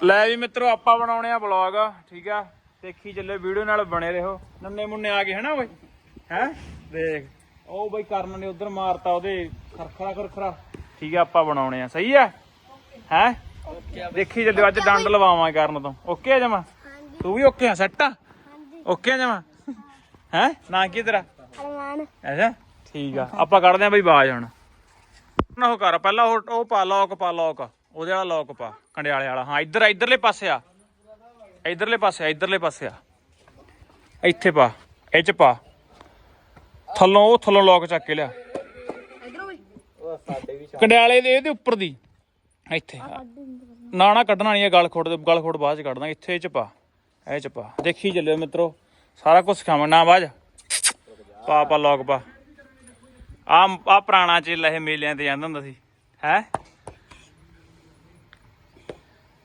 ਲੈ ਵੀ ਮਿੱਤਰੋ ਆਪਾਂ ਬਣਾਉਣੇ ਆ ਵਲੌਗ ਠੀਕ ਆ? ਦੇਖੀ ਚੱਲੇ ਵੀਡੀਓ ਨਾਲ ਬਣੇ ਰਹੋ। ਨੰਨੇ ਮੁੰਨੇ ਆ ਗਏ ਹਨਾ ਓਏ ਹੈ? ਦੇਖ। ਉਹ ਬਈ ਕਰਨ ਨੇ ਉਧਰ ਮਾਰਤਾ ਉਹਦੇ ਖਰਖਰਾ ਖਰਖਰਾ। ਠੀਕ ਆ ਆਪਾਂ ਬਣਾਉਣੇ ਆ। ਸਹੀ ਆ? ਹੈ? ਦੇਖੀ ਚੱਲਿਓ ਅੱਜ ਡੰਡ ਲਵਾਵਾਂ ਕਰਨ ਤੋਂ। ਓਕੇ ਆ ਜਮਾ? ਤੂੰ ਵੀ ਓਕੇ ਆ ਸੈੱਟ ਆ? ਓਕੇ ਆ ਜਮਾ? ਹੈ? ਨਾ ਕੀ ਤੇਰਾ? ਅਰਮਾਨ। ਅੱਛਾ ਠੀਕ ਆ। ਆਪਾਂ ਕੱਢਦੇ ਆ ਬਈ ਬਾਜ ਹੁਣ। ਨਾ ਉਹ ਕਰ ਪਹਿਲਾਂ ਉਹ ਉਹ ਪਾ ਲੋਕ ਪਾ ਲੋਕ ਉਹਦੇ ਵਾਲਾ ਲੋਕ ਪਾ, ਕੰਡਿਆਲੇ ਵਾਲਾ। ਹਾਂ, ਇੱਧਰ, ਇਧਰਲੇ ਪਾਸੇ ਆ। ਇਧਰਲੇ ਪਾਸੇ ਆ, ਇਧਰਲੇ ਪਾਸੇ ਆ। ਇੱਥੇ ਪਾ, ਇਹ ਚ ਪਾ। ਥੱਲੋਂ, ਉਹ ਥੱਲੋਂ ਲੋਕ ਚੱਕ ਕੇ ਲਿਆ। ਇਧਰੋਂ ਵੀ ਕੰਡਿਆਲੇ ਦੇ, ਇਹਦੇ ਉੱਪਰ ਦੀ। ਇੱਥੇ। ਨਾ ਨਾ, ਕੱਢਣਾ ਨਹੀਂ ਇਹ ਗਲ ਖੋੜ ਦੇ, ਗਲ ਖੋੜ ਬਾਅਦ ਚ ਕੱਢਦਾ। ਇੱਥੇ ਇਹ ਚ ਪਾ, ਇਹ ਚ ਪਾ। ਦੇਖੀ ਚੱਲਿਓ ਮਿੱਤਰੋ, ਸਾਰਾ ਕੁਝ ਸਿਖਾਵਾਂ। ਨਾ ਬਾਜ ਪਾ ਪਾ ਲੋਕ ਪਾ। ਆ ਆ ਪੁਰਾਣਾ ਚ ਲਹੇ ਮੇਲਿਆਂ ਤੇ ਜਾਂਦਾ ਹੁੰਦਾ ਸੀ। ਹੈ?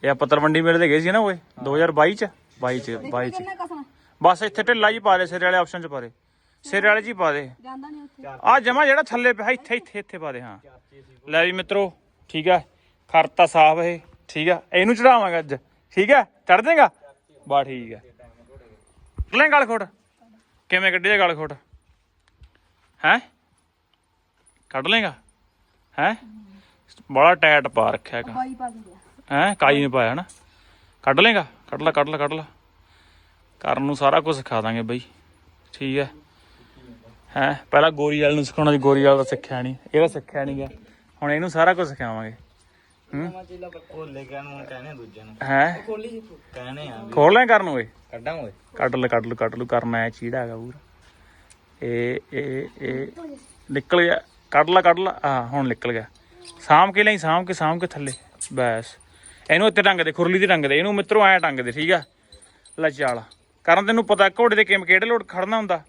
ਇਹ ਆਪਾਂ ਤਲਵੰਡੀ ਮੇਲੇ ਤੇ ਗਏ ਸੀ ਨਾ ਓਏ 2022 ਚ? 22 ਚ 22 ਚ। ਕਿੰਨਾ ਬਸ ਇੱਥੇ ਢਿੱਲਾ ਹੀ ਪਾ ਦੇ ਸਿਰ ਵਾਲੇ ਆਪਸ਼ਨ ਚ ਪਾ ਦੇ। ਸਿਰ ਵਾਲੇ ਹੀ ਪਾ ਦੇ। ਜਾਂਦਾ ਨਹੀਂ ਉੱਥੇ। ਆ ਜਮਾ ਜਿਹੜਾ ਥੱਲੇ ਪਿਆ ਇੱਥੇ ਇੱਥੇ ਇੱਥੇ ਪਾ ਦੇ ਹਾਂ। ਲੈ ਵੀ ਮਿੱਤਰੋ ਠੀਕ ਆ। ਖਰਤਾ ਸਾਫ਼ ਇਹ ਠੀਕ ਆ। ਇਹਨੂੰ ਚੜਾਵਾਂਗੇ ਅੱਜ ਠੀਕ ਆ? ਚੜ ਜਾਏਗਾ? ਬਾ ਠੀਕ ਆ। ਲੈ ਗਲ ਖੋਟ। ਕਿਵੇਂ ਕੱਢਿਆ ਗਲ ਖੋਟ? ਹੈ? ਕੱਢ ਲੇਗਾ ਹੈ? ਬੜਾ ਟਾਈਟ ਪਾ ਰੱਖਿਆ ਹੈਗਾ। ਬਾਈ ਪਾ ਦਿੰਦੇ ਹੈ, ਕਾਈ ਨੇ ਪਾਇਆ ਨਾ। ਕੱਢ ਲੇਗਾ ਕੱਢ ਲੈ ਕੱਢ ਲੈ ਕੱਢ ਲੈ। ਕਰਨ ਨੂੰ ਸਾਰਾ ਕੁਝ ਸਿਖਾ ਦਾਂਗੇ ਬਈ। ਠੀਕ ਹੈ। ਹੈ, ਪਹਿਲਾਂ ਗੋਰੀ ਵਾਲ ਨੂੰ ਸਿਖਾਉਣਾ ਸੀ ਗੋਰੀ ਵਾਲ ਦਾ ਸਿੱਖਿਆ ਨਹੀਂ। ਇਹਦਾ ਸਿੱਖਿਆ ਨਹੀਂ ਗਿਆ ਹੁਣ ਇਹਨੂੰ ਸਾਰਾ ਕੁਝ ਸਿਖਾਵਾਂਗੇ। ਹੈ? ਖੋਲ ਲੈ ਕਰਨ ਓਏ। ਕੱਢਾਂ ਕੱਢ ਲੈ, ਕੱਢ ਲੂ ਕੱਢ ਲੂ। ਕਰਨਾ ਐ ਚੀੜਾ ਹੈਗਾ ਪੂਰਾ। ਇਹ ਇਹ ਇਹ ਨਿਕਲ ਗਿਆ। ਕੱਢ ਲਾ ਕੱਢ ਲਾ। ਆ ਹੁਣ ਨਿਕਲ ਗਿਆ। ਸਾਂਭ ਕੇ ਲਈ, ਸਾਂਭ ਕੇ ਸਾਂਭ ਕੇ ਥੱਲੇ। ਬਸ। ਇਹਨੂੰ ਇੱਥੇ ਟੰਗ ਦੇ, ਖੁਰਲੀ ਦੀ ਟੰਗ ਦੇ, ਇਹਨੂੰ ਮਿੱਤਰੋ ਐ ਟੰਗ ਦੇ, ਠੀਕ ਆ? ਲੈ ਚੱਲ। ਕਰਨ ਤੈਨੂੰ ਪਤਾ ਘੋੜੇ ਦੇ ਕਿਵੇਂ ਕਿਹੜੇ ਲੋਟ ਖੜਨਾ ਹੁੰਦਾ?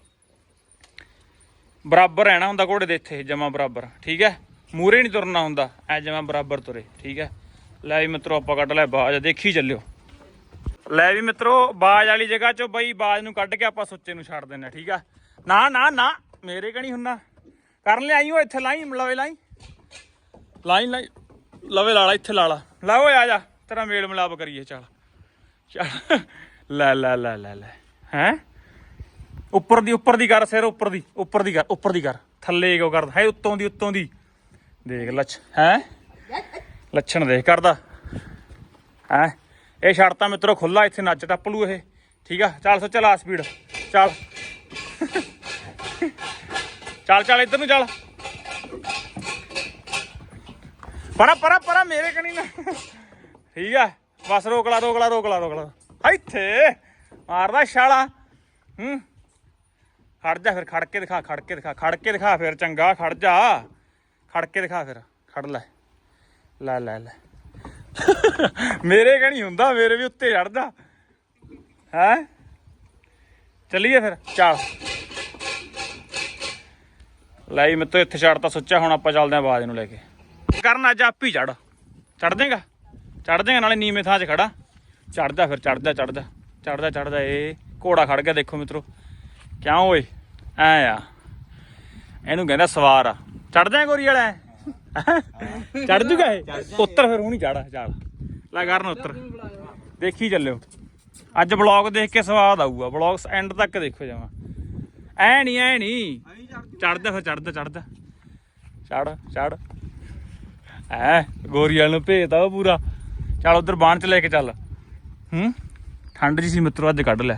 ਬਰਾਬਰ ਰਹਿਣਾ ਹੁੰਦਾ ਘੋੜੇ ਦੇ ਇੱਥੇ, ਜਮਾ ਬਰਾਬਰ, ਠੀਕ ਹੈ ਮੂਰੇ ਨਹੀਂ ਤੁਰਨਾ ਹੁੰਦਾ, ਐ ਜਮਾ ਬਰਾਬਰ ਤੁਰੇ, ਠੀਕ ਹੈ ਲੈ ਵੀ ਮਿੱਤਰੋ, ਆਪਾਂ ਕੱਢ ਲੈ ਬਾਜ, ਦੇਖੀ ਚੱਲਿਓ। ਲੈ ਵੀ ਮਿੱਤਰੋ, ਬਾਜ ਵਾਲੀ ਜਗ੍ਹਾ ਚੋਂ ਬਈ ਬਾਜ ਨੂੰ ਕੱਢ ਕੇ ਆਪਾਂ ਸੁੱਚੇ ਨੂੰ ਛੱਡ ਦਿੰਨੇ ਠੀਕ ਆ? ਨਾ ਨਾ ਨਾ, ਮੇਰੇ ਕਣੀ ਹੁੰਨਾ। ਕਰਨ ਲੈ ਆਈਓ ਇੱਥੇ, ਲਾਈ, ਲਵੇ ਲਾਈ। ਲਾਈ ਲਾਈ, ਲਵੇ ਲਾਲਾ, ਇੱਥੇ ਲਾਲਾ। ਲਾ ਓਏ ਆ ਜਾ। ਤੇਰਾ ਮੇਲ ਮਿਲਾਪ ਕਰੀਏ, ਚੱਲ। ਚੱਲ। ਲੈ ਲੈ ਲੈ ਲੈ ਲੈ। ਹੈ? ਉੱਪਰ ਦੀ ਉੱਪਰ ਦੀ ਕਰ ਸਿਰ, ਉੱਪਰ ਦੀ ਉੱਪਰ ਦੀ ਕਰ, ਉੱਪਰ ਦੀ ਕਰ। ਥੱਲੇ ਕਿਉਂ ਕਰਦਾ? ਹੈ ਉੱਤੋਂ ਦੀ ਉੱਤੋਂ ਦੀ। ਦੇਖ ਲੱਛ, ਹੈ? ਲੱਛਣ ਦੇਖ ਕਰਦਾ। ਹੈ? ਇਹ ਛੱਡਤਾ ਮਿੱਤਰੋ ਖੁੱਲਾ ਇੱਥੇ ਨੱਚ ਟੱਪ ਲੂ ਇਹ। ਠੀਕ ਆ? ਚੱਲ ਸੋ, ਚਲਾ ਸਪੀਡ ਚੱਲ। ਚੱਲ ਚੱਲ ਇੱਧਰ ਨੂੰ ਚੱਲ। ਪਰਾ ਪਰਾ ਪਰਾ, ਮੇਰੇ ਕਣੀ ਨਾ। ਠੀਕ ਆ? ਬਸ ਰੋਕ ਲਾ ਰੋਕ ਲਾ ਰੋਕ ਲਾ ਰੋਕ ਲਾ। ਇੱਥੇ, ਮਾਰਦਾ ਛਾਲਾ। ਹੂੰ। ਖੜ ਜਾ ਫਿਰ, ਖੜ ਕੇ ਦਿਖਾ, ਖੜ ਕੇ ਦਿਖਾ, ਖੜ ਕੇ ਦਿਖਾ ਫਿਰ, ਚੰਗਾ, ਖੜ ਜਾ। ਖੜ ਕੇ ਦਿਖਾ ਫਿਰ, ਖੜ ਲੈ। ਲੈ ਲੈ ਲੈ। ਮੇਰੇ ਕਣੀ ਹੁੰਦਾ, ਮੇਰੇ ਵੀ ਉੱਤੇ ਚੜਦਾ ਹੈ? ਚੱਲੀਏ ਫਿਰ, ਚੱਲ। ਲੈ ਮੈਂ ਤੋਂ ਇੱਥੇ ਛੱਡਤਾ ਸੋਚਿਆ ਹੁਣ ਆਪਾਂ ਚੱਲਦੇ ਆਂ ਆਵਾਜ਼ ਨੂੰ ਲੈ ਕੇ। ਕਰਨ ਅੱਜ ਆਪ ਹੀ ਚੜ ਚੜ ਦੇਗਾ ਚੜ ਦੇਗਾ ਨਾਲੇ ਨੀਵੇਂ ਥਾਂ 'ਚ ਖੜਾ। ਚੜਦਾ ਫਿਰ ਚੜਦਾ ਚੜਦਾ ਚੜਦਾ ਚੜਦਾ ਇਹ ਘੋੜਾ ਖੜ ਗਿਆ, ਦੇਖੋ ਮਿੱਤਰੋ। ਕਿਉਂ ਓਏ? ਐ ਆ। ਇਹਨੂੰ ਕਹਿੰਦਾ ਸਵਾਰ ਆ। ਚੜਦਾ ਗੋਰੀ ਵਾਲਾ ਚੜ ਜੂਗਾ ਇਹ? ਉੱਤਰ ਫਿਰ, ਹੁਣੀ ਚੜ ਚੱਲ ਲੈ ਕਰਨ ਉੱਤਰ। ਦੇਖੀ ਚੱਲਿਓ। ਅੱਜ ਵਲੌਗ ਦੇਖ ਕੇ ਸਵਾਦ ਆਊਗਾ। ਵਲੌਗ ਐਂਡ ਤੱਕ ਦੇਖੋ ਜਾਵਾਂ ਐ ਨਹੀਂ ਐ ਨਹੀਂ ਚੜਦਾ ਫਿਰ ਚੜਦਾ ਚੜਦਾ ਚੜ ਚੜ ਐ, ਗੋਰੀ ਵਾਲ ਨੂੰ ਭੇਜਦਾ ਉਹ ਪੂਰਾ। ਚੱਲ ਉਧਰ ਬਾਣ ਚ ਲੈ ਕੇ ਚੱਲ। ਹੂੰ? ਠੰਡ ਜੀ ਸੀ ਮਿੱਤਰੋ, ਅੱਜ ਕੱਢ ਲੈ।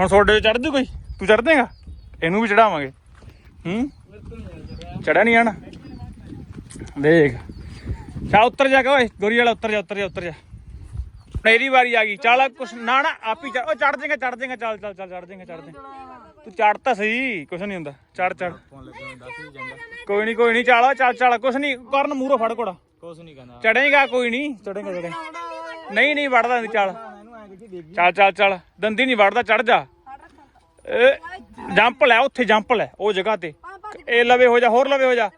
ਹੁਣ ਤੁਹਾਡੇ ਚੜ ਜੂ ਕੋਈ? ਤੂੰ ਚੜ ਦੇਗਾ ਇਹਨੂੰ ਵੀ ਚੜਾਵਾਂਗੇ ਹੂੰ? ਚੜਿਆ ਨਹੀਂ ਆਣਾ ਦੇਖ। ਚੱਲ ਉੱਤਰ ਜਾ ਕੇ ਓਏ, ਗੋਰੀ ਵਾਲਾ ਉੱਤਰ ਜਾ ਉੱਤਰ ਜਾ ਉੱਤਰ ਜਾ। ਮੇਰੀ ਵਾਰੀ ਆ ਗਈ। ਚੱਲ ਕੁਛ ਨਾ ਨਾ, ਆਪ ਹੀ ਚੜ ਉਹ ਚੜ ਜਾਏਗਾ ਚੜ ਜਾਏਗਾ ਚੱਲ ਚੱਲ ਚੱਲ ਚੜ ਜਾਏਗਾ ਚੜ ਜਾਏਗਾ ਤੂੰ ਚੜ ਤਾਂ ਸਹੀ, ਕੁਛ ਨਹੀਂ ਹੁੰਦਾ। ਚੜ ਚੜ ਕੋਈ ਨਹੀਂ ਕੋਈ ਨਹੀਂ ਚੱਲ ਚੱਲ ਚੱਲ ਕੁਛ ਨਹੀਂ ਕਰਨ ਮੂਰੋ ਫੜ ਕੋੜਾ ਕੁਛ ਨਹੀਂ ਕਹਿੰਦਾ। ਚੜੇਗਾ ਕੋਈ ਨਹੀਂ। ਚੜੇਗਾ ਚੜੇ ਨਹੀਂ ਨਹੀਂ ਵੜਦਾ ਨਹੀਂ ਚੱਲ। ਚੱਲ ਚੱਲ ਚੱਲ। ਦੰਦੀ ਨਹੀਂ ਵੜਦਾ ਚੜ ਜਾ। ਜੰਪ ਲੈ ਉੱਥੇ ਜੰਪ ਲੈ ਉਹ ਜਗ੍ਹਾ ਤੇ। ਇਹ ਲਵੇ ਹੋ ਜਾ ਹੋਰ ਲਵੇ ਹੋ ਜਾ।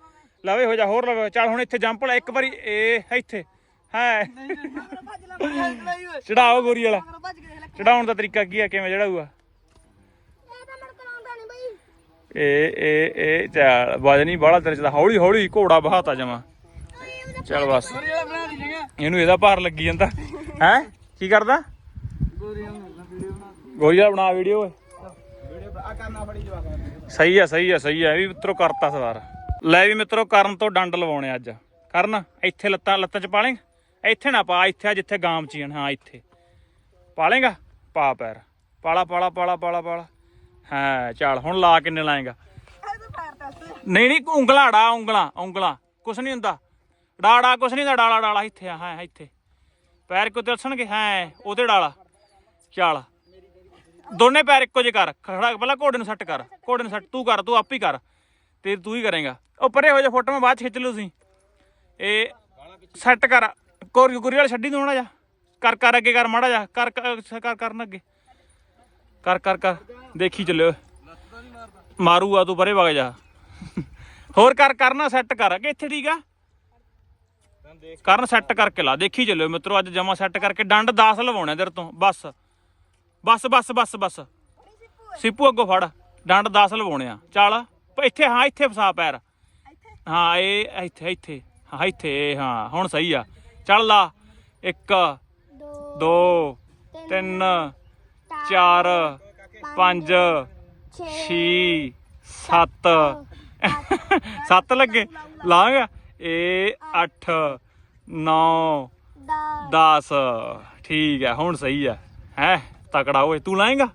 ਲਵੇ ਹੋ ਜਾ ਹੋਰ ਲਵੇ। ਚੱਲ ਹੁਣ ਇੱਥੇ ਜੰਪ ਲੈ ਇੱਕ ਵਾਰੀ ਇਹ ਇੱਥੇ। ਹੈ। ਚੜਾਓ ਗੋਰੀ ਵਾਲਾ। ਚੜਾਉਣ ਦਾ ਤਰੀਕਾ ਕੀ ਹੈ ਕਿਵੇਂ ਚੜਾਊਗਾ? ਇਹ ਇਹ ਇਹ ਇਹ ਚੱਲ ਵਜਨੀ ਬਾਹਲਾ ਤੇਰੇ ਚ ਹੌਲੀ ਹੌਲੀ ਘੋੜਾ ਬਹਾਤਾ ਜਮਾ ਚੱਲ ਬਸ। ਇਹਨੂੰ ਇਹਦਾ ਭਾਰ ਲੱਗੀ ਜਾਂਦਾ। ਹੈ? ਕੀ ਕਰਦਾ? ਗੋਰੀਆਂ ਬਣਾ ਵੀਡੀਓ ਓਏ ਸਹੀ ਆ ਸਹੀ ਆ ਸਹੀ ਆ। ਇਹ ਵੀ ਮਿੱਤਰੋ ਕਰਤਾ ਸਵਾਰ। ਲੈ ਵੀ ਮਿੱਤਰੋ ਕਰਨ ਤੋਂ ਡੰਡ ਲਵਾਉਣੇ ਅੱਜ। ਕਰਨ ਇੱਥੇ ਲੱਤਾਂ ਲੱਤਾਂ ਚ ਪਾ ਇੱਥੇ ਨਾ ਪਾ ਇੱਥੇ ਆ ਜਿੱਥੇ ਗਾਮ ਚ ਹੀ ਇੱਥੇ। ਪਾ ਲੇਂਗਾ? ਪਾ ਪੈਰ। ਪਾਲਾ ਪਾਲਾ ਪਾਲਾ ਪਾਲਾ ਪਾਲਾ। ਹਾਂ ਚੱਲ ਹੁਣ ਲਾ ਕਿੰਨੇ ਲਾਏਗਾ? ਨਹੀਂ ਨਹੀਂ ਉਂਗਲਾ ਡਾ ਉਂਗਲਾ ਉਂਗਲਾ। ਕੁਛ ਨਹੀਂ ਹੁੰਦਾ। ਡਾੜਾ ਕੁਛ ਨਹੀਂ ਹੁੰਦਾ, ਡਾਲਾ ਡਾਲਾ ਇੱਥੇ ਆ, ਹਾਂ, ਇੱਥੇ। ਪੈਰ ਕਿਉਂ ਦੱਸਣਗੇ, ਹਾਂ, ਉਹਦੇ ਡਾਲਾ। ਚੱਲ। ਦੋਨੇ ਪੈਰ ਇੱਕੋ ਜਿਹੇ ਕਰ, ਖੜਾ, ਪਹਿਲਾਂ ਘੋੜੇ ਨੂੰ ਸੱਟ ਕਰ, ਘੋੜੇ ਨੂੰ ਸੱਟ, ਤੂੰ ਕਰ, ਤੂੰ ਆਪ ਹੀ ਕਰ, ਤੇ ਤੂੰ ਹੀ ਕਰੇਗਾ। ਉਹ ਪਰੇ ਹੋ ਜਾ ਫੋਟੋ ਮੈਂ ਬਾਅਦ ਚ ਖਿੱਚ ਲੂ ਤੁਸੀਂ। ਇਹ ਸੈੱਟ ਕਰ ਕੋਰੀ ਗੁਰੀ ਵਾਲਾ ਛੱਡੀ ਦੂਣਾ ਜਾ ਕਰ ਕਰ ਅੱਗੇ ਕਰ, ਮਾੜਾ ਜਾ ਕਰ ਕਰ ਕਰਨ ਅੱਗੇ। ਕਰ ਕਰ ਕਰ। ਦੇਖੀ ਚੱਲਿਓ। ਮਾਰੂ ਆ ਤੂੰ ਪਰੇ ਵਗ ਜਾ। ਹੋਰ ਕਰ, ਕਰਨਾ, ਸੈੱਟ ਕਰ। ਅੱਗੇ ਇੱਥੇ ਠੀਕ ਆ। ਕਰਨ ਸੈੱਟ ਕਰਕੇ ਲਾ, ਦੇਖੀ ਚੱਲਿਓ ਮਿੱਤਰੋ, ਅੱਜ ਜਮਾ ਸੈੱਟ ਕਰਕੇ ਡੰਡ 10 ਲਵਾਉਣੇ ਤੇਰੇ ਤੋਂ, ਬਸ। ਬਸ ਬਸ ਬਸ ਬਸ। ਸਿੱਪੂ ਅੱਗੋਂ ਫੜ, ਡੰਡ 10 ਲਵਾਉਣੇ ਆ। ਚੱਲ ਇੱਥੇ, ਹਾਂ, ਇੱਥੇ ਫਸਾ ਪੈਰ। ਹਾਂ, ਇਹ ਇੱਥੇ ਇੱਥੇ, ਹਾਂ ਇੱਥੇ, ਹਾਂ, ਹੁਣ ਸਹੀ ਆ। ਚੱਲ ਲਾ 1 ਦੋ 2 3 4 5 6 7 7 ਲੱਗੇ। ਲਾਂਗਾ। ਇਹ 8 9 ਦਸ। 10 ਠੀਕ ਹੈ ਹੁਣ ਸਹੀ ਹੈ। ਹੈ ਤਕੜਾ ਓਏ ਤੂੰ ਲਾਏਗਾ?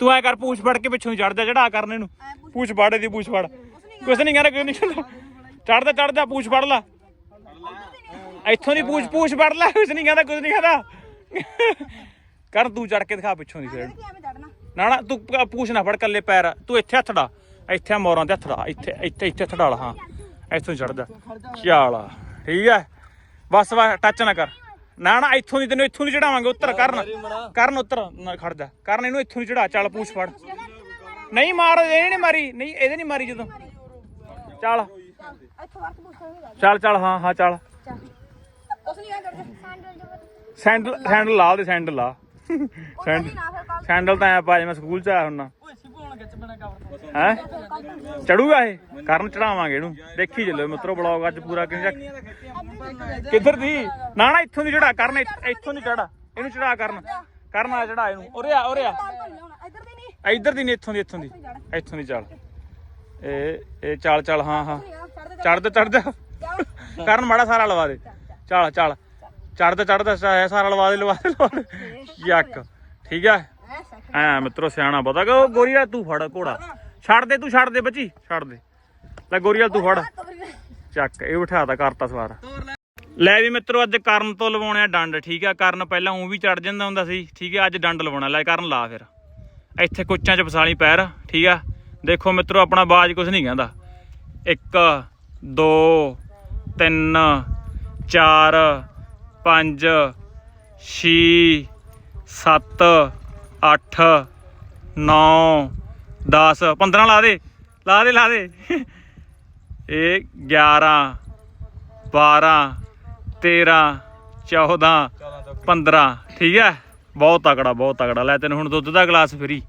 ਤੂੰ ਐ ਕਰ ਪੂਛ ਫੜ ਕੇ ਪਿੱਛੋਂ ਚੜ ਜਾ ਚੜਾ ਕਰਨੇ ਨੂੰ ਪੂਛ ਫੜ ਇਹਦੀ ਪੂਛ ਫੜ। ਕੁਛ ਨਹੀਂ ਕਹਿੰਦਾ ਕੁਛ ਨਹੀਂ ਚੜਦਾ ਚੜਦਾ ਪੂਛ ਫੜ ਲਾ। ਇੱਥੋਂ ਦੀ ਪੂਛ ਪੂਛ ਫੜ ਲੈ ਕੁਛ ਨਹੀਂ ਕਹਿੰਦਾ ਕੁਛ ਨਹੀਂ ਕਹਿੰਦਾ। ਕਰ ਤੂੰ ਚੜ ਕੇ ਦਿਖਾ ਪਿੱਛੋਂ ਦੀ ਫੇਰ। ਨਾ ਨਾ ਤੂੰ ਪੂਛ ਨਾ ਫੜ ਕੱਲੇ ਪੈਰ। ਤੂੰ ਇੱਥੇ ਹੱਥ ਡਾ। ਇੱਥੇ ਮੋਰਾਂ ਤੇ ਹੱਥ ਡਾ। ਇੱਥੇ ਇੱਥੇ ਇੱਥੇ ਹੱਥ ਡਾਲ ਹਾਂ। ਇੱਥੋਂ ਚੜਦਾ ਚਾਲਾ ਠੀਕ ਹੈ? ਬਸ ਬਸ ਟੱਚ ਨਾ ਕਰ। ਨਾ ਨਾ ਇੱਥੋਂ ਦੀ ਤੈਨੂੰ ਇੱਥੋਂ ਦੀ ਚੜਾਵਾਂਗੇ ਉੱਤਰ ਕਰਨ। ਕਰਨ ਉੱਤਰ। ਨਾ ਖੜ ਜਾ। ਕਰਨ ਇਹਨੂੰ ਇੱਥੋਂ ਦੀ ਚੜਾ ਚੱਲ ਪੂਛ ਫੜ। ਨਹੀਂ ਮਾਰ ਇਹਨੇ ਨਹੀਂ ਮਾਰੀ। ਨਹੀਂ ਇਹਦੇ ਨਹੀਂ ਮਾਰੀ ਜਦੋਂ। ਚੱਲ। ਇੱਥੋਂ ਵਰਤ ਪੁੱਛਣ ਚੱਲ ਚੱਲ ਹਾਂ ਹਾਂ ਚੱਲ। ਉਸ ਨਹੀਂ ਕਰਦੇ ਸੈਂਡਲ ਸੈਂਡਲ ਲਾ। ਉਹਦੇ ਸੈਂਡਲ ਲਾ ਸੈਂਡਲ ਤਾਂ ਐ ਪਾ ਜੇ ਮੈਂ ਸਕੂਲ ਚ ਆਇਆ ਹੁੰਨਾ ਹੈ? ਚੜੂਗਾ ਇਹ? ਕਰਨ ਚੜਾਵਾਂਗੇ ਇਹਨੂੰ। ਦੇਖੀ ਚੱਲਿਓ ਮਿੱਤਰੋ ਬਲੌਗ ਅੱਜ ਪੂਰਾ ਕਿੰਨੇ ਕਿੱਧਰ ਦੀ? ਨਾ ਨਾ, ਇੱਥੋਂ ਦੀ ਚੜਾ, ਕਰਨ, ਇੱਥੋਂ ਦੀ ਚੜਾ। ਇਹਨੂੰ ਚੜਾ ਕਰਨ। ਕਰਨ ਆ ਚੜਾ ਇਹਨੂੰ। ਉਰੇ ਆ ਉਰੇ ਆ। ਇੱਧਰ ਦੀ ਨਹੀਂ, ਇੱਥੋਂ ਦੀ ਇੱਥੋਂ ਦੀ। ਇੱਥੋਂ ਦੀ ਚੱਲ। ਇਹ ਇਹ ਚੱਲ ਚੱਲ, ਹਾਂ ਹਾਂ। ਚੜਦੇ ਚੜਦੇ ਕਰਨ ਮਾੜਾ ਸਾਰਾ ਲਵਾ ਦੇ। ਚੱਲ ਚੱਲ। ਚੜਦੇ ਚੜਦਾ ਸਾਰਾ ਲਵਾ ਦੇ ਲਵਾ ਦੇ ਲਵਾ ਦੇ। ਯੱਕ। ਠੀਕ ਆ? ਐ ਮਿੱਤਰੋ ਸਿਆਣਾ ਪਤਾ ਕਿ ਉਹ ਗੋਰੀਆ ਤੂੰ ਫੜ ਘੋੜਾ। ਛੱਡ ਦੇ ਤੂੰ ਛੱਡ ਦੇ ਬੱਚੀ ਛੱਡ ਦੇ। ਲੈ ਗੋਰੀਆ ਤੂੰ ਫੜ। ਚੱਕ ਇਹ ਬਿਠਾਤਾ ਕਰਤਾ ਸਵਾਰ। ਲੈ। ਵੀ ਮਿੱਤਰੋ ਅੱਜ ਕਰਨ ਤੋਂ ਲਵਾਉਣੇ ਆ ਡੰਡ ਠੀਕ ਆ? ਕਰਨ ਪਹਿਲਾਂ ਉਹ ਵੀ ਚੜ ਜਾਂਦਾ ਹੁੰਦਾ ਸੀ ਠੀਕ ਆ? ਅੱਜ ਡੰਡ ਲਵਾਉਣਾ ਲੈ ਕਰਨ ਲਾ ਫਿਰ। ਇੱਥੇ ਕੁੱਚਾਂ 'ਚ ਫਸਾਲੀ ਪੈਰ ਠੀਕ ਆ? ਦੇਖੋ ਮਿੱਤਰੋ ਆਪਣਾ ਬਾਜ ਕੁਝ ਨਹੀਂ ਕਹਿੰਦਾ। 1 2 3 4 5 6 7 8 9 10 15 ਲਾ ਦੇ ਲਾ ਦੇ ਲਾ ਦੇ। ਇਹ 11 12 13 14 15 ਠੀਕ ਹੈ? ਬਹੁਤ ਤਕੜਾ ਬਹੁਤ ਤਕੜਾ। ਲੈ ਤੈਨੂੰ ਹੁਣ ਦੁੱਧ ਦਾ ਗਲਾਸ ਫਰੀ।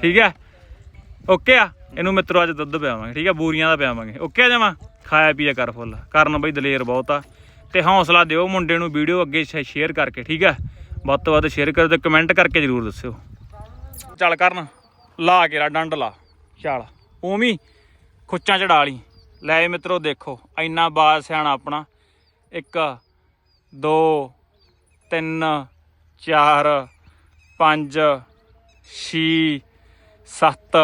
ਠੀਕ ਹੈ? ਓਕੇ ਆ? ਇਹਨੂੰ ਮਿੱਤਰੋ, ਅੱਜ ਦੁੱਧ ਪਿਆਵਾਂਗੇ। ਠੀਕ ਹੈ? ਬੂਰੀਆਂ ਦਾ ਪਿਆਵਾਂਗੇ। ਓਕੇ ਆ ਜਾਵਾਂ ਖਾਇਆ ਪੀਆ ਕਰ ਫੁੱਲ। ਕਰਨ ਬਈ ਦਲੇਰ ਬਹੁਤ ਆ। ਤੇ ਹੌਸਲਾ ਦਿਓ ਮੁੰਡੇ ਨੂੰ ਵੀਡੀਓ ਅੱਗੇ ਸ਼ੇਅਰ ਕਰਕੇ। ਠੀਕ ਹੈ? ਵੱਧ ਤੋਂ ਵੱਧ ਸ਼ੇਅਰ ਕਰੋ ਤੇ ਕਮੈਂਟ ਕਰਕੇ ਜਰੂਰ ਦੱਸਿਓ। ਚੱਲ ਕਰਨ, ਲਾ ਕੇ ਰਾ ਡੰਡ ਲਾ। ਚੱਲ, ਉਵੇਂ ਖੁੱਚਾਂ ਚੜਾ ਲਈ। ਲੈ ਇਹ ਮਿੱਤਰੋ, ਦੇਖੋ, ਇੰਨਾ ਬਾਜ਼ ਸਿਆਣਾ ਆਪਣਾ। 1 2 3 4 5 6 7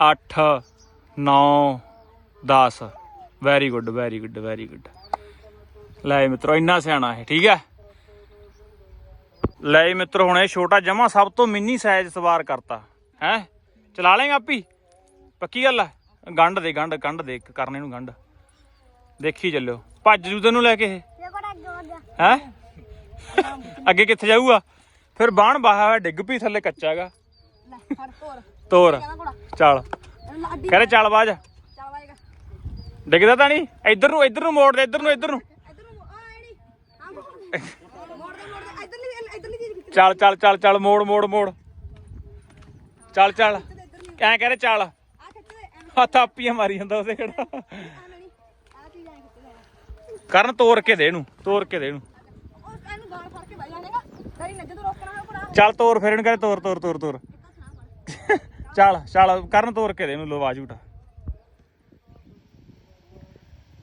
8 9 10 very good very good very good ਲੈ ਮਿੱਤਰੋ, ਇੰਨਾ ਸਿਆਣਾ ਹੈ ਠੀਕ ਹੈ? ਲੈ ਜੀ ਮਿੱਤਰੋ, ਹੁਣ ਇਹ ਛੋਟਾ ਜਮਾ ਸਭ ਤੋਂ ਮਿੰਨੀ ਸਾਈਜ਼ ਸਵਾਰ ਕਰਤਾ, ਹੈ? ਚਲਾ ਲੇਗਾ ਆਪੀ? ਪੱਕੀ ਗੱਲ ਆ? ਗੰਢ ਦੇ, ਗੰਢ ਗੰਢ ਦੇ, ਇੱਕ ਕਰਨੇ ਨੂੰ ਗੰਢ। ਦੇਖੀ ਚੱਲਿਓ। ਭੱਜ ਜੂ ਤੈਨੂੰ ਲੈ ਕੇ ਇਹ। ਅੱਗੇ ਹੈ? ਅੱਗੇ ਕਿੱਥੇ ਜਾਊਗਾ? ਫਿਰ ਬਾਣ ਬਾਹਾ ਹੋਇਆ, ਡਿੱਗ ਪਈ ਥੱਲੇ ਕੱਚਾ ਹੈਗਾ। ਤੋਰ। ਚੱਲ। ਇਹਨੂੰ ਲਾ ਕਹਿੰਦੇ ਚੱਲ ਬਾਜ। ਡਿੱਗਦਾ ਤਾਂ ਨਹੀਂ? ਇੱਧਰ ਨੂੰ ਇੱਧਰ ਨੂੰ ਮੋੜ ਦੇ, ਇੱਧਰ ਨੂੰ ਇੱਧਰ ਨੂੰ ਇੱਧਰ ਨੂੰ ਆ ਐੜੀ ਹਾਂ ਮੋੜ ਦੇ ਮੋੜ ਦੇ ਇੱਧਰਲੀ ਇੱਧਰਲੀ ਚੀਜ਼ ਖਿੱਚ ਚੱਲ ਚੱਲ ਚੱਲ ਚੱਲ, ਮੋੜ ਮੋੜ ਮੋੜ। ਚੱਲ ਚੱਲ। ਐਂ ਕਹਿੰਦੇ ਚੱਲ। ਹੱਥ ਆਪੀਆਂ ਮਾਰੀ ਜਾਂਦਾ ਉਹਦੇ ਕਿਹੜਾ ਕਰਨ ਤੋੜ ਕੇ ਦੇ ਇਹਨੂੰ ਤੋੜ ਕੇ ਦੇ ਇਹਨੂੰ। ਚੱਲ, ਤੋਰ ਫਿਰ ਇਹਨੂੰ ਕਰੇ ਤੋਰ ਤੋਰ ਤੋਰ ਤੋਰ। ਚੱਲ ਚੱਲ, ਕਰਨ ਤੋਰ ਕੇ ਦੇ ਇਹਨੂੰ, ਲਵਾ ਝੂਟਾ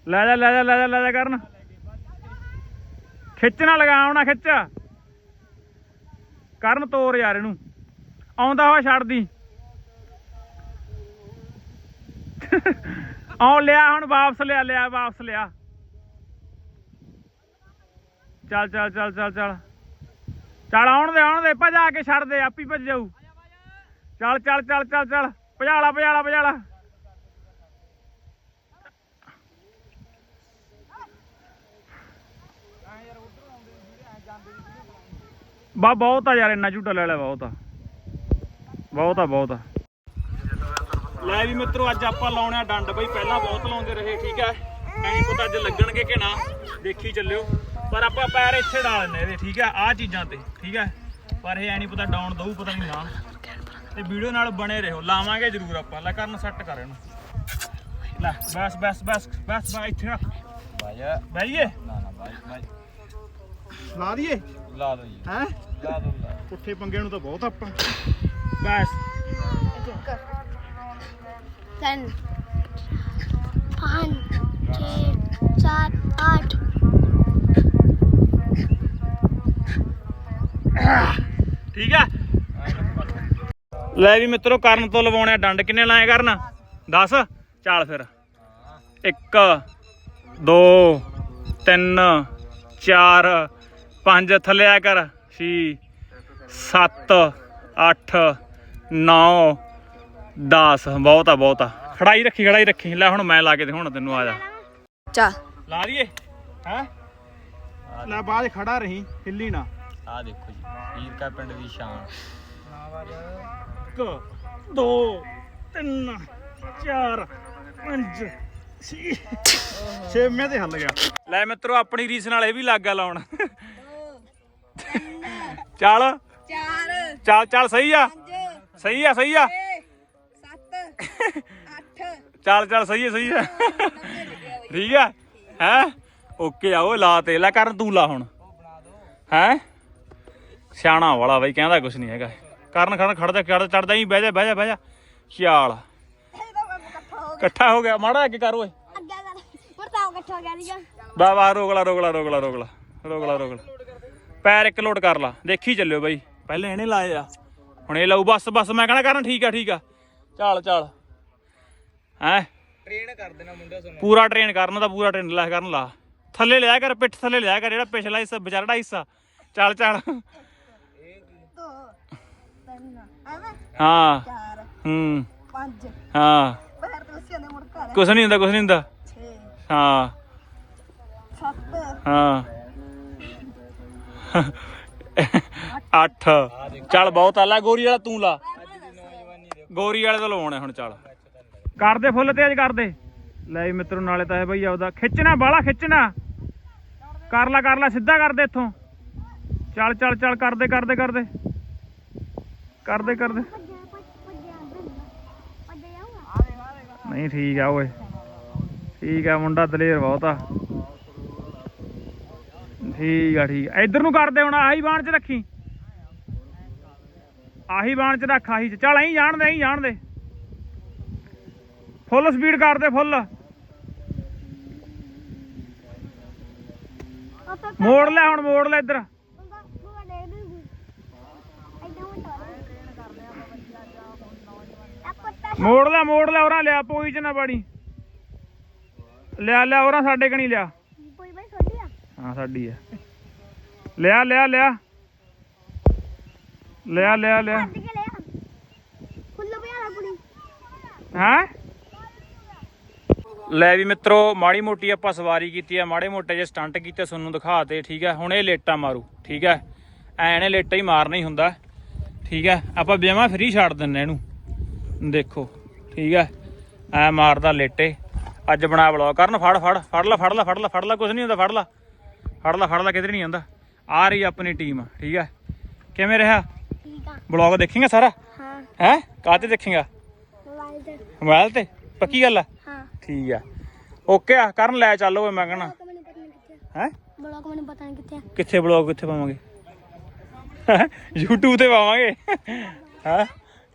ਲੈ ਜਾ ਲੈ ਜਾ ਲੈ ਜਾ ਲੈ ਜਾ ਕਰਨ। ਖਿੱਚਣਾ ਲਗਾਉਣਾ ਖਿੱਚ। ਕਰਨ ਤੋਰ ਯਾਰ ਇਹਨੂੰ। ਆਉਂਦਾ ਹੋਇਆ ਛੱਡਦੀ। ਆਉ ਲਿਆ ਹੁਣ, ਵਾਪਸ ਲਿਆ ਲਿਆ, ਵਾਪਸ ਲਿਆ। ਚੱਲ ਚੱਲ ਚੱਲ ਚੱਲ ਚੱਲ। ਚੱਲ, ਆਉਣ ਦੇ ਆਉਣ ਦੇ, ਭਜਾ ਕੇ ਛੱਡ ਦੇ, ਆਪੀ ਭੱਜ ਜਾਊ। ਚੱਲ ਚੱਲ ਚੱਲ ਚੱਲ ਚੱਲ। ਭਜਾਲਾ ਭਜਾਲਾ ਭਜਾਲਾ ਬਾ ਬਹੁਤ ਆ ਯਾਰ ਇੰਨਾ ਝੂਟਾ ਲੈ ਲਿਆ ਬਹੁਤ ਆ। ਬਹੁਤ ਆ ਬਹੁਤ ਆ। ਲੈ ਵੀ ਮਿੱਤਰੋ ਅੱਜ ਆਪਾਂ ਲਾਉਣਿਆ ਡੰਡ। ਬਈ ਪਹਿਲਾਂ ਬਹੁਤ ਲਾਉਂਦੇ ਰਹੇ ਠੀਕ ਹੈ ਐਂ ਪਤਾ ਅੱਜ ਲੱਗਣਗੇ ਕਿ ਨਾ ਦੇਖੀ ਚੱਲਿਓ। ਪਰ ਆਪਾਂ ਪੈਰ ਇੱਥੇ ਡਾਲ ਲੈਂਦੇ ਇਹਦੇ ਠੀਕ ਹੈ ਆਹ ਚੀਜ਼ਾਂ ਤੇ ਠੀਕ ਹੈ ਪਰ ਇਹ ਐ ਨਹੀਂ ਪਤਾ ਡਾਉਣ ਦਊ ਪਤਾ ਨਹੀਂ ਨਾ। ਤੇ ਵੀਡੀਓ ਨਾਲ ਬਣੇ ਰਹੋ ਲਾਵਾਂਗੇ ਜ਼ਰੂਰ ਆਪਾਂ। ਲੈ ਕਰਨ ਸੈੱਟ ਕਰ ਇਹਨੂੰ। ਲੈ ਬਸ ਬਸ ਬਸ ਬਸ ਬਸ ਇੱਥੇ ਰੱਖ। ਬਈਏ ਨਾ ਨਾ ਭਾਈ ਭਾਈ ਲਾ ਦਈਏ? ਲਾ ਦੋ ਜੀ। ਹੈ? ਲਾ ਦੋ ਲਾ ਪੁੱਠੇ ਪੰਗੇ ਨੂੰ ਤਾਂ ਬਹੁਤ ਆਪਾਂ। ਬਸ। ਤਿੰਨ। ਪੰਜ ਛੇ ਚਾਰ ਅੱਠ। ਠੀਕ ਆ? ਲੈ ਵੀ ਮਿੱਤਰੋ ਕਰਨ ਤੋਂ ਲਵਾਉਣੇ ਆ ਡੰਡ। ਕਿੰਨੇ ਲਾਏ ਕਰਨ? 10 ਚਾਲ ਫਿਰ। 1 2 3 4 5 ਥੱਲੇ ਆ ਕਰ। 6 7 8 9 10 ਬਹੁਤ ਆ ਬਹੁਤ ਆ। ਖੜਾਈ ਰੱਖੀ ਖੜਾਈ ਰੱਖੀ। ਲੈ ਹੁਣ ਮੈਂ ਲਾ ਕੇ ਦਿਖਾਉਣਾ ਤੈਨੂੰ ਆ ਜਾ। ਚਾ। ਲਾ ਦਈਏ ਹੈ? ਲੈ ਬਾਅਦ ਖੜਾ ਰਹੀਂ ਹਿੱਲੀ ਨਾ। ਆ ਦੇਖੋ ਜੀ ਹੀਰ ਕਾ ਪਿੰਡ ਦੀ ਸ਼ਾਨ। ਇੱਕ ਦੋ ਤਿੰਨ ਚਾਰ ਪੰਜ ਛੇ। ਛੇਵੇਂ ਤੇ ਹੱਲ ਗਿਆ। ਲੈ ਮਿੱਤਰੋ ਆਪਣੀ ਰੀਸ ਨਾਲ ਇਹ ਵੀ ਲੱਗ ਲਾਉਣ। ਚੱਲ? ਚਾਰ। ਚੱਲ ਚੱਲ ਸਹੀ ਆ? ਸਹੀ ਆ ਸਹੀ ਆ? ਛੇ ਸੱਤ ਅੱਠ। ਚੱਲ ਚੱਲ ਸਹੀ ਆ ਸਹੀ ਆ? ਠੀਕ ਆ? ਹੈ? ਓਕੇ ਆ ਉਹ ਲਾ ਤੇ ਲੈ ਕਰਨ ਤੂੰ ਲਾ ਹੁਣ। ਹੈ? ਸਿਆਣਾ ਵਾਲਾ ਬਈ ਕਹਿੰਦਾ ਕੁਛ ਨਹੀਂ ਹੈਗਾ। ਕਰਨ ਖੜਨ ਖੜਦਾ ਖੜਦਾ ਚੜਦਾ ਹੀ ਬਹਿ ਜਾ ਬਹਿ ਜਾ ਬਹਿ ਜਾ। ਚੱਲ। ਤਾਂ ਇਕੱਠਾ ਹੋ ਗਿਆ। ਮਾੜਾ ਅੱਗੇ ਕਰ ਓਏ। ਅੱਗੇ ਕਰ। ਵਰਤਾਓ ਇਕੱਠਾ ਹੋ ਗਿਆ ਜੀ ਬਾ ਬਾ ਰੋਗਲਾ ਰੋਗਲਾ ਰੋਗਲਾ ਰੋਗਲਾ ਰੋਗਲਾ ਰੋਗਲਾ ਪੈਰ ਇੱਕ ਲੋਡ ਕਰ ਲਾ। ਦੇਖੀ ਚੱਲਿਓ ਬਾਈ। ਪਹਿਲੇ ਇਹਨੇ ਲਾਏ ਆ। ਹੁਣ ਇਹ ਲਾਊ। ਬਸ ਬਸ। ਮੈਂ ਕਹਣਾ ਕਰਨ ਠੀਕ ਆ ਠੀਕ ਆ। ਚੱਲ ਚੱਲ। ਹੈ? ਟ੍ਰੇਨ ਕਰ ਦੇਣਾ ਮੁੰਡਾ ਸੁਣ ਪੂਰਾ ਟ੍ਰੇਨ ਕਰਨ ਦਾ ਪੂਰਾ ਟ੍ਰੇਨ ਲੈ ਕਰਨ ਲਾ। ਥੱਲੇ ਲਿਆ ਕਰ ਪਿੱਠ ਥੱਲੇ ਲਿਆ ਕਰ ਜਿਹੜਾ ਪਿਛਲਾ ਹਿੱਸਾ ਵਿਚਾਰੜਾ ਹਿੱਸਾ। ਚੱਲ ਚੱਲ। ਦੋ ਤਿੰਨ ਐਵੇਂ ਹਾਂ। ਚਾਰ ਹੂੰ। ਪੰਜ ਹਾਂ। ਪੈਰ ਤੇ ਉਸੇ ਦੇ ਮੁੜ ਘਰ ਕੁਛ ਨਹੀਂ ਹੁੰਦਾ ਕੁਛ ਨਹੀਂ ਹੁੰਦਾ। 6 ਹਾਂ। 7 ਹਾਂ। 8 ਚੱਲ ਬਹੁਤ ਆ ਗੋਰੀ ਵਾਲਾ ਤੂੰ ਲਾ। ਗੋਰੀ ਵਾਲੇ ਤੋਂ ਲਵਾਉਣਾ ਹੁਣ, ਚੱਲ। ਕਰਦੇ ਫੁੱਲ ਤੇਜ਼ ਕਰਦੇ। ਲੈ ਮਿੱਤਰੋ, ਨਾਲੇ ਤਾਂ ਇਹ ਬਈ ਆਉਦਾ ਖਿੱਚਣਾ ਬਾਲਾ ਖਿੱਚਣਾ। ਕਰ ਲਾ ਕਰ ਲਾ, ਸਿੱਧਾ ਕਰਦੇ ਇੱਥੋਂ। ਚੱਲ ਚੱਲ ਚੱਲ, ਕਰਦੇ ਕਰਦੇ ਕਰਦੇ। ਕਰਦੇ ਕਰਦੇ। ਨਹੀਂ, ਠੀਕ ਆ ਓਏ। ਠੀਕ ਆ, ਮੁੰਡਾ ਦਲੇਰ ਬਹੁਤ ਆ। ਠੀਕ ਆ ਠੀਕ ਆ। ਇਧਰ ਨੂੰ ਕਰਦੇ ਹੁਣ ਆਹੀ ਬਾਣ ਚ ਰੱਖੀ। ਆਹੀ ਬਾਣ ਚ ਰੱਖ ਆਹੀ ਚ। ਚੱਲ ਐਂ ਜਾਣ ਦੇ ਐਂ ਜਾਣ ਦੇ। ਫੁੱਲ ਸਪੀਡ ਕਰਦੇ ਫੁੱਲ। ਮੋੜ ਲੈ ਹੁਣ ਮੋੜ ਲੈ ਇੱਧਰ। ਮੋੜ ਲੈ ਮੋੜ ਲੈ ਉਰਾਂ ਲਿਆ ਪੋਈ ਚ ਨਾ ਬਾੜੀ ਲਿਆ ਲਿਆ ਉਰਾਂ ਸਾਡੇ ਕਣੀ ਲਿਆ। ਹਾਂ ਸਾਡੀ ਆ। ਲਿਆ ਲਿਆ ਲਿਆ। ਲਿਆ ਲਿਆ ਲਿਆ। ਹਾਂ? ਲੈ ਵੀ ਮਿੱਤਰੋ ਮਾੜੀ ਮੋਟੀ ਆਪਾਂ ਸਵਾਰੀ ਕੀਤੀ ਆ ਮਾੜੇ ਮੋਟੇ ਜੇ ਸਟੰਟ ਕੀਤੇ ਤੁਹਾਨੂੰ ਦਿਖਾਤੇ ਠੀਕ ਹੈ ਹੁਣ ਇਹ ਲੇਟਾ ਮਾਰੂ ਠੀਕ ਹੈ ਐ ਨੇ ਲੇਟਾ ਹੀ ਮਾਰਨਾ ਹੀ ਹੁੰਦਾ ਠੀਕ ਹੈ ਆਪਾਂ ਬਿਆਮਾ ਫਰੀ ਛੱਡ ਦਿੰਨੇ ਇਹਨੂੰ। ਦੇਖੋ ਠੀਕ ਹੈ ਐ ਮਾਰਦਾ ਲੇਟੇ। ਅੱਜ ਬਣਾ ਬਲੌਗ ਕਰਨ ਫੜ ਫੜ ਫੜ ਲੈ ਫੜ ਲੈ ਫੜ ਲੈ ਫੜ ਲੈ ਕੁਝ ਨਹੀਂ ਹੁੰਦਾ ਫੜ ਲੈ। ਫੜ ਲੈ ਫੜ ਲੈ ਕਿਧਰ ਨਹੀਂ ਆਉਂਦਾ। ਆ ਰਹੀ ਆਪਣੀ ਟੀਮ ਠੀਕ ਹੈ ਕਿਵੇਂ ਰਿਹਾ? ਬਲੌਗ ਦੇਖੇਂਗਾ ਸਾਰਾ? ਹਾਂ। ਹੈ? ਕਾਹਤੇ ਦੇਖੇਂਗਾ? ਮੋਬਾਈਲ ਤੇ। ਮੋਬਾਈਲ ਤੇ? ਪੱਕੀ ਗੱਲ ਆ? ਹਾਂ। ਠੀਕ ਆ। ਓਕੇ ਆ ਕਰਨ ਲੈ ਚੱਲ ਓਏ ਮੈਂ ਕਹਣਾ। ਹੈ? ਬਲੌਗ ਮੈਨੂੰ ਪਤਾ ਨਹੀਂ ਕਿੱਥੇ ਆ। ਕਿੱਥੇ ਬਲੌਗ ਕਿੱਥੇ ਪਾਵਾਂਗੇ? YouTube ਤੇ ਪਾਵਾਂਗੇ। ਹੈ?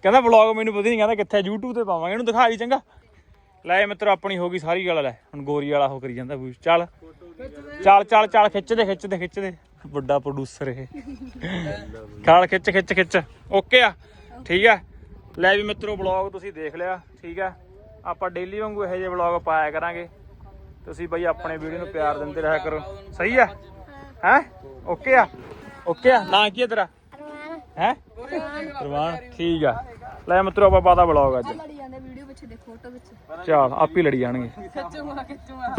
ਕਹਿੰਦਾ ਬਲੌਗ ਮੈਨੂੰ ਪਤਾ ਨਹੀਂ ਕਹਿੰਦਾ ਕਿੱਥੇ YouTube ਤੇ ਪਾਵਾਂਗੇ ਇਹਨੂੰ ਦਿਖਾ ਦੀ ਚੰਗਾ। ਲੈ ਮਿੱਤਰ ਆਪਣੀ ਹੋ ਗਈ ਸਾਰੀ ਗੱਲ ਲੈ। ਹੁਣ ਗੋਰੀ ਵਾਲਾ ਹੋ ਕਰੀ ਜਾਂਦਾ ਚੱਲ। ਚੱਲ ਚੱਲ ਚੱਲ ਖਿੱਚਦੇ ਖਿੱਚਦੇ ਖਿੱਚਦੇ। ਵੱਡਾ ਪ੍ਰੋਡਿਊਸਰ ਇਹ। ਖਾਲ ਖਿੱਚ ਖਿੱਚ ਖਿੱਚ। ਓਕੇ ਆ। ਠੀਕ ਆ। ਲੈ ਵੀ ਮਿੱਤਰੋ ਬਲੌਗ ਤੁਸੀਂ ਦੇਖ ਲਿਆ। ਠੀਕ ਆ। ਆਪਾਂ ਡੇਲੀ ਵਾਂਗੂ ਇਹੋ ਜਿਹੇ ਬਲੌਗ ਪਾਇਆ ਕਰਾਂਗੇ। ਤੁਸੀਂ ਬਈ ਆਪਣੇ ਵੀਡੀਓ ਨੂੰ ਪਿਆਰ ਦਿੰਦੇ ਰਿਹਾ ਕਰੋ। ਸਹੀ ਆ? ਹੈ? ਓਕੇ ਆ? ਓਕੇ ਆ? ਨਾਂ ਕੀ ਆ ਤੇਰਾ? ਹੈ? ਰਵਾਨ ਠੀਕ ਆ। ਲੈ ਮਿੱਤਰੋ ਆਪਾਂ ਪਾਦਾ ਬਲੌਗ ਅੱਜ। ਲੜੀ ਜਾਂਦੇ ਵੀਡੀਓ ਪਿੱਛੇ ਦੇ ਫੋਟੋ ਵਿੱਚ ਚੱਲ ਆਪੇ ਲੜੀ ਜਾਣਗੇ। ਖਿੱਚੂਗਾ ਖਿੱਚੂਗਾ